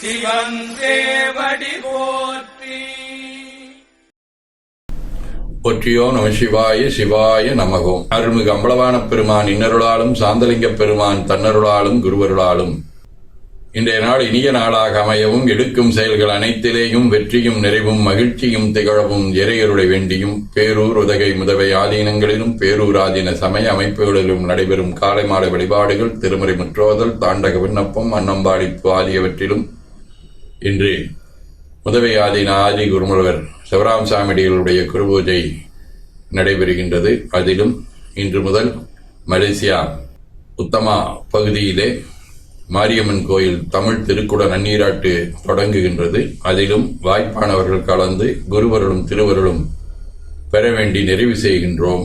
சிவன் போற்றி. நம சிவாய சிவாய நமகோம் அருள்மிகு அம்பளவான பெருமான் இன்னருளாலும் சாந்தலிங்க பெருமான் தன்னருளாலும் குருவருளாலும். இன்றைய நாள் இனிய நாளாக அமையவும் எடுக்கும் செயல்கள் அனைத்திலேயும் வெற்றியும் நிறைவும் மகிழ்ச்சியும் திகழவும் இறையருளை வேண்டியும் பேரூர் உதகை முதவை ஆதீனங்களிலும் பேரூராதீன சமய அமைப்புகளிலும் நடைபெறும் காலை மாலை வழிபாடுகள் திருமுறை முற்றோதல் தாண்டக விண்ணப்பம் அன்னம்பாடிப்பு ஆகியவற்றிலும் இன்று உதவி ஆதீன ஆதி குருமுலவர் சிவராம் சாமிடிகளுடைய குருபூஜை நடைபெறுகின்றது. அதிலும் இன்று முதல் மலேசியா உத்தமா பகுதியிலே மாரியம்மன் கோயில் தமிழ் திருக்குட நன்னீராட்டு தொடங்குகின்றது. அதிலும் வாய்ப்பானவர்கள் கலந்து குருவருளும் திருவருளும் பெற வேண்டி நிறைவு செய்கின்றோம்.